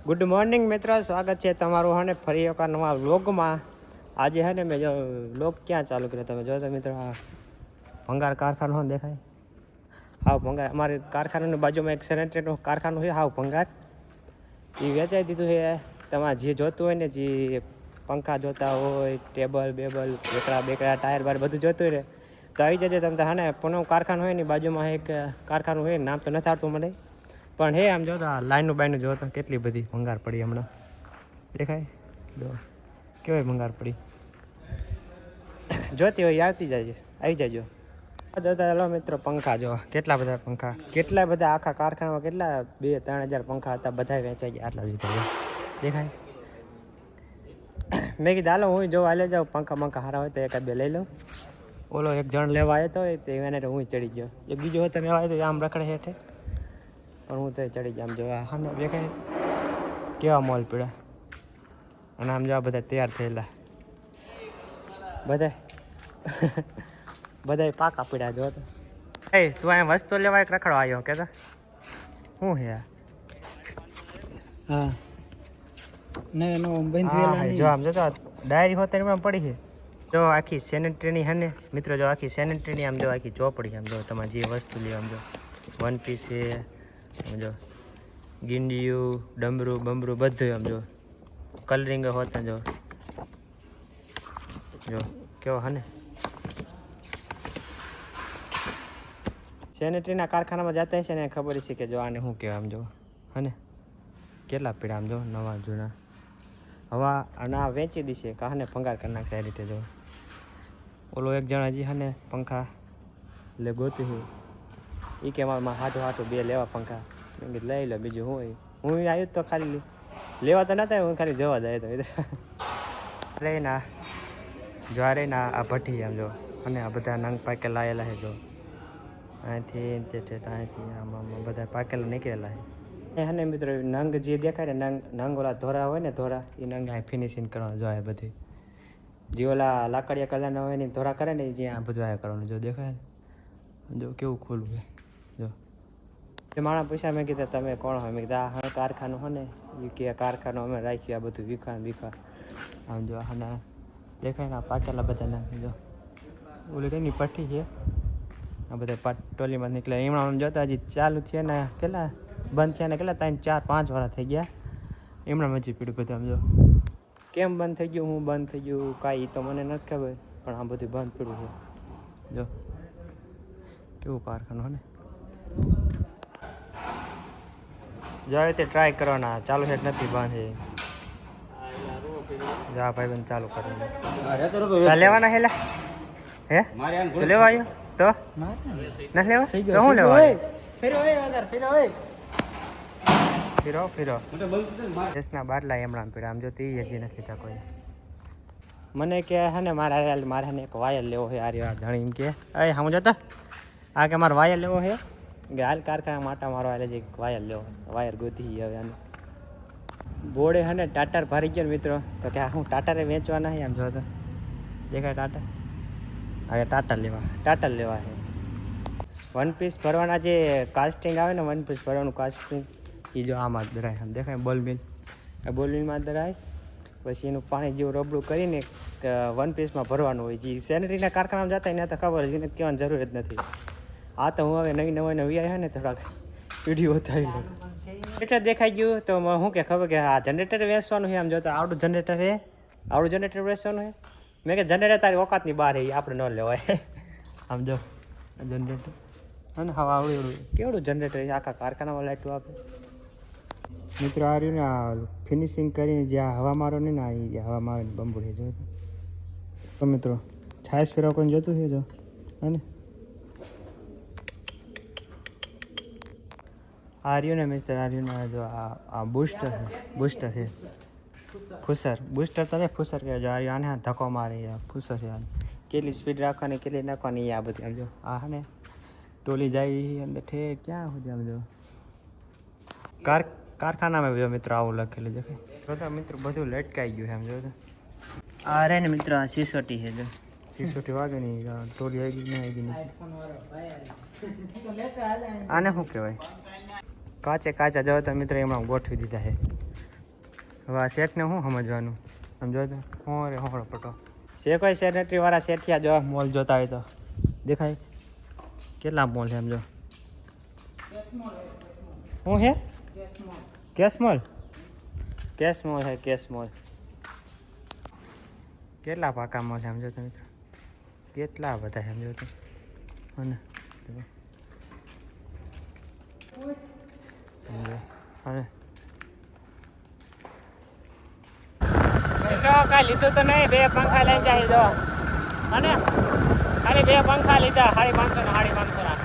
Good morning મિત્રો, સ્વાગત છે તમારું હને ફરી એક નવા વ્લોગમાં. આજે હે ને મેં જો વ્લોગ ક્યાં ચાલુ કર્યો તમે જો તો મિત્રો, આ ભંગાર કારખાનો દેખાય? હાવ ભંગાર. અમારે કારખાનાની બાજુમાં એક સેનેટરીનું કારખાનું છે, હાવ ભંગાર. એ વેચાઈ દીધું છે. તમારે જે જોતું હોય ને, જે પંખા જોતા હોય, ટેબલ, બેબલ બેકડા બેકડા ટાયર બાર બધું જોતું હોય ને, તો આવી જજો. તમે હા ને પૂનમ કારખાનું હોય ને બાજુમાં એક કારખાનું હોય નામ તો નથી આવતું મને. પણ હે, આમ જોતા લાઈનનું બાઈનું જો કેટલી બધી ભંગાર પડી હમણાં. દેખાય? જો. કેવાય ભંગાર પડી? જોતી હોય, આવતી જાય આવી જાયજો જોતા ચાલો મિત્રો, પંખા જો. કેટલા બધા પંખા? કેટલા બધા આખા કારખાનામાં કેટલા બે, ત્રણ હજાર પંખા હતા બધા વેચાઈ ગયા. આટલા લીધા દેખાય? મેં કીધું, હાલો, હું જોવા લે જાઉં. પંખા પંખા સારા હોય તો એકાદ બે લઈ લઉં. ઓલો એક જણ લેવા આવ્યો હતો એને હું ચડી ગયો. એક બીજો હતો લેવા આવ્યો તો આમ રખડે હેઠે. પણ હું તો ચડી ગયા. આમ જો હા બે દેખાય. કેવા મોલ પીડા અને આમ જો બધા તૈયાર થયેલા. બધા બધા પાકા પીડા જો તો. એ તું અહીંયા વસ્તુ લેવા એક રખડવા આવ્યો કે શું હે આ? હા. ના નો બંધ વેલા જો આમ જો ડાયરી હોતે એમાં પડી છે. જો આખી સેનેટરીની હે ને મિત્રો જો આખી સેનેટરીની આમ જો આખી ચોપડી આમ જો તમારે જે વસ્તુ લે આમ જો. વન પીસ છે આમ જો, ગીંડિયું, ડમરું, બમરું બધું આમ જો કલરિંગ હોતા જો. જો, કેવો હને સેનેટરીના કારખાનામાં જતા છે ને, ખબર છે કે જો આને શું કહેવાય આમ જો હને કેટલા પીડા આમ જો, નવા જૂના. હવા અને આ વેચી દીશે કાહને ભંગાર કરી નાખશે આ રીતે જો. ઓલો એક જણા જી હને પંખા, એટલે ગોતી હું. એ કે મારા હાથું હાથું બે લેવા પંખા. મેં કીધું, લઈ લો બીજું હું હું આવ્યો જ તો ખાલી લેવા તો નતા હું ખાલી જોવા જાય તો લઈને ના જ્વારે ના આ ભઠ્ઠી આમ જો, અને આ બધા નંગ પાકેલા આવેલા છે જો. અહીંથી અહીંથી આમ બધા પાકેલા નીકળેલા છે. હને મિત્રો નંગ જે દેખાય ને, નંગ નંગ ઓલા ધોરા હોય ને ધોરા એ નંગ અહીં ફિનિશિંગ કરવા જોઈએ બધી. જે ઓલા લાકડિયા કલરના હોય ને, ધોરા કરે ને જ્યાં જે આ બધું આ કરવાનું જો દેખાય ને. જો કેવું ખોલવું છે. જો. માણસ પૂછ્યા મેં કીધા તમે કોણ હોય? મેં કીધા હા કારખાનું હોય ને. એ કે કારખાનું અમે રાખ્યું આ બધું વિખા વિખા આમ જો અને દેખાય ને પાકેલા બધા નાખી જો. ઓલી તેની પટ્ટી છે? આ બધા ટોલીમાં નીકળે એમણા જોતા હજી ચાલુ થયા ને કેટલા? બંધ થયા ને કેટલા? ત્રણ ચાર પાંચ વાળા થઈ ગયા. એમણા મજી પીડ્યું બધું આમ જો. કેમ બંધ થઈ ગયું? હું બંધ થઈ ગયું? કાંઈ તો મને નથી ખબર પણ આ બધું બંધ પીડ્યું છે. જો. કેવું કારખાનું હોય ને? જો તે ટ્રાય કરવાના. ચાલુ છે નથી બાંધે. જા ભાઈ બંધ ચાલુ કરવાનું લેવાના હેલા? હે? તો લેવા આવ્યો? તો? ના લેવા. તો હું લેવા? ફેરો ફેરો ફીરો ફીરો દેશના બાટલા એમણા પીડા આમ જો તે હજી નથી લીધા કોઈ મને કે હે ને મારા હાલ મારે એક વાયર લેવો છે આ રહ્યો આ જણી એમ કે. અય સમજો તો આ કે મારે વાયર લેવો છે? કે હાલ કારખાના માટા મારો છે એક વાયર લ્યો, વાયર ગોતી હવે આને. બોર્ડે હને ટાટર ભરી ગયો મિત્રો, તો કે હું ટાટરે વેચવાના છે આમ જો તો. દેખાય ટાટર હા ટાટર લેવા ટાટર લેવા છે. વન પીસ ભરવાના જે કાસ્ટિંગ આવે ને વન પીસ ભરવાનું કાસ્ટિંગ એ જો આમાં જ ધરાય આમ દેખાય બોલ મિલ આ બોલ ધરાય પછી એનું પાણી જેવું રબડું કરીને વન પીસમાં ભરવાનું હોય. જે સેનેટરીના કારખાનામાં જતા એને તો ખબર જ એને કહેવાની જરૂર જ નથી. આ તો હું હવે નવી નવા નવી આવ્યા ને થોડાક વીડિયો થાય જનરેટર દેખાઈ ગયું, તો શું કે ખબર કે આ જનરેટર વેચવાનું છે? આમ જોતા આવડું જનરેટર છે. આવડું જનરેટર વેચવાનું છે? મેં કે જનરેટર તારી ઓકાતની બહાર એ આપણે ન લેવાય. આમ જો જનરેટર અને હવે આવડું એવડું કેવડું જનરેટર આખા કારખાનામાં લાઈટું આપે. મિત્રો, આ રહ્યું ને, આ ફિનિશિંગ કરીને જે આ હવા મારો ને આ હવા મારો ને બંબુ છે જો તો. મિત્રો છાશ ફેરવા જતું છે જો? અને આ રહ્યું ને મિત્ર આ જો આ બુસ્ટર છે બૂસ્ટર છે. ફુસર બૂસ્ટર તો નહીં, ફુસર કહેવાય. જો આ રહ્યું આને ધક્કો મારે ફુસર છે કેટલી સ્પીડ રાખવાની, કેટલી નાખવાની આ બધી આમ જો. આ ને, ટોલી જાય અંદર ઠેર ક્યાં સુધી આમ જો. કાર કારખાનામાં જો મિત્રો આવું લખેલું તો મિત્રો બધું લટકાઈ ગયું છે આમ જો. આ રે ને મિત્રો આ સિસોટી છે જો. સિસોટી વાગે આ ટોલી આવી ગઈ નહીં આવી ગઈ આને શું કહેવાય? કાચે કાચા જો તો મિત્રો એમણે ગોઠવી દીધા છે. હવે આ શેઠને શું સમજવાનું? સમજો તો હું રે હોળો પટો શેખ કોઈ સેનેટરી વાળા શેઠિયા જો મોલ જોતા હોય તો દેખાય. કેટલા મોલ છે સમજો શું છે? કેશ મોલ. કેશ મોલ છે કેશ મોલ. કેટલા પાકા મોલ છે સમજો તો મિત્રો? કેટલા બધા સમજો તો. અને. અને કાંઈ લીધું તો નહીં. બે પંખા લઈને જાય જો. અને ખાલી બે પંખા લીધા સાડી પાંચસો ને સાડી પાંચસો ના.